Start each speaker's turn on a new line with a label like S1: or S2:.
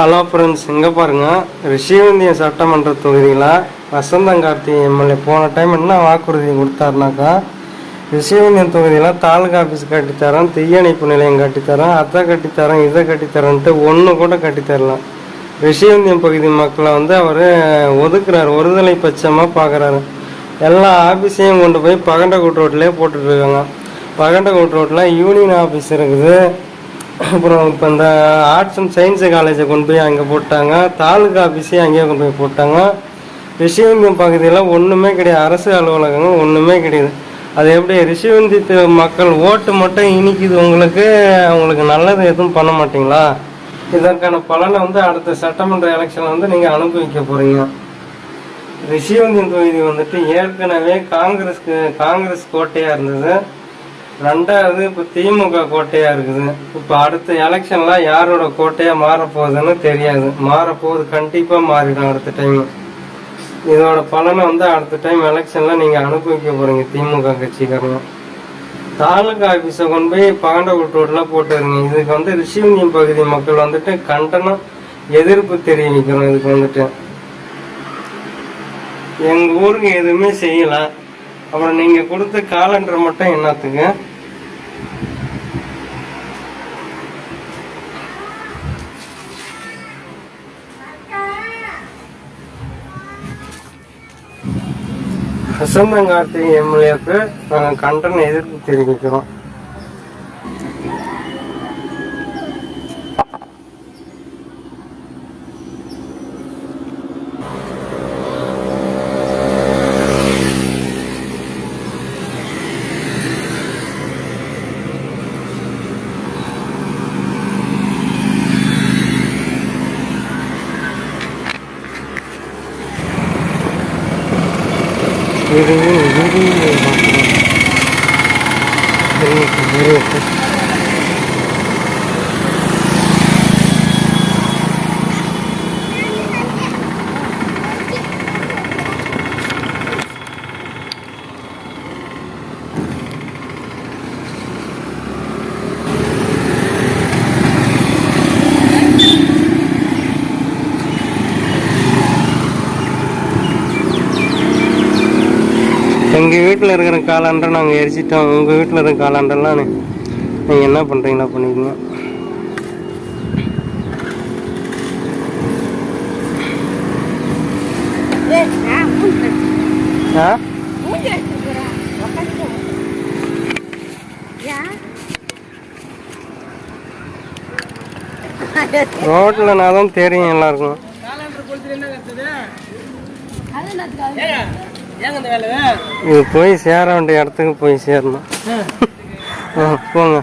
S1: Hello friends இங்கே பாருங்கள் ரிஷிவந்தியம் சட்டமன்ற தொகுதியில் வசந்தங்கார்த்தி எம்எல்ஏ போன டைம் என்ன வாக்குறுதி கொடுத்தாருனாக்கா ரிஷிவந்தியம் தொகுதியில் தாலுகா ஆஃபீஸ் கட்டித்தரேன் தீயணைப்பு நிலையம் கட்டித்தரேன் அதை கட்டித்தரேன் இதை கட்டித்தரேன்ட்டு ஒன்று கூட கட்டித்தரல. ரிஷிவந்தியம் பகுதி மக்களை வந்து அவர் ஒதுக்குறாரு ஒருதலை பட்சமாக பார்க்குறாரு எல்லா ஆஃபீஸையும் கொண்டு போய் பகண்டக்கூட் ரோட்லேயே போட்டுட்ருக்காங்க கூட்டு ரோட்டில் யூனியன் ஆஃபீஸ் இருக்குது. அப்புறம் இப்போ இந்த ஆர்ட்ஸ் அண்ட் சயின்ஸு காலேஜை கொண்டு போய் அங்கே போட்டாங்க. தாலுகா ஆஃபீஸையும் அங்கேயே கொண்டு போய் போட்டாங்க. ரிஷிவந்தியம் பகுதியில் ஒன்றுமே கிடையாது. அரசு அலுவலகங்கள் ஒன்றுமே கிடையாது. அது எப்படி? ரிஷிவந்தியத்து மக்கள் ஓட்டு மட்டும் இனிக்குது. உங்களுக்கு அவங்களுக்கு நல்லது எதுவும் பண்ண மாட்டிங்களா? இதற்கான பலனை வந்து அடுத்த சட்டமன்ற எலெக்ஷனில் வந்து நீங்கள் அனுபவிக்க போகிறீங்க ரிஷிவந்தியம் தொகுதி வந்துட்டு ஏற்கனவே காங்கிரஸ்க்கு காங்கிரஸ் கோட்டையாக இருந்தது. ரெண்டாவது இப்போ திமுக கோட்டையாக இருக்குது. இப்போ அடுத்த எலெக்ஷன்ல யாரோட கோட்டையாக மாறப்போகுதுன்னு தெரியாது. மாறப்போகுது கண்டிப்பாக மாறிடும் அடுத்த டைம் இதோட பலனை வந்து அடுத்த டைம் எலெக்ஷனில் நீங்கள் அனுபவிக்க போகிறீங்க திமுக கட்சிக்காரங்க. தாலுகா ஆஃபீஸை கொண்டு போய் பாண்டகுட் ரோட்லாம் போட்டுருங்க. இதுக்கு வந்து ரிஷிவந்தியம் பகுதி மக்கள் வந்துட்டு கண்டனம் எதிர்ப்பு தெரிவிக்கிறோம் இதுக்கு வந்துட்டு. எங்கள் ஊருக்கு எதுவுமே செய்யல. அப்புறம் நீங்கள் கொடுத்த காலண்டர் மட்டும் என்னத்துக்கு? வசந்தங்கார்த்தி எம்எல்ஏக்கு நாங்கள் கண்டன எதிர்ப்பு தெரிவிக்கிறோம். Yürü yürü yürü yürü. Yürü yürü yürü. எங்கள் வீட்டில் இருக்கிற காலாண்டை நாங்கள் எரிச்சிட்டோம். உங்கள் வீட்டில் இருக்கிற காலாண்டெல்லாம் நீங்கள் என்ன பண்ணுறீங்களா பண்ணிக்கங்க ஆ? ரோட்டில் நான் தான் தெரியும் எல்லாருக்கும். இது போய் சேர வேண்டிய இடத்துக்கு போய் சேரணும். போங்க.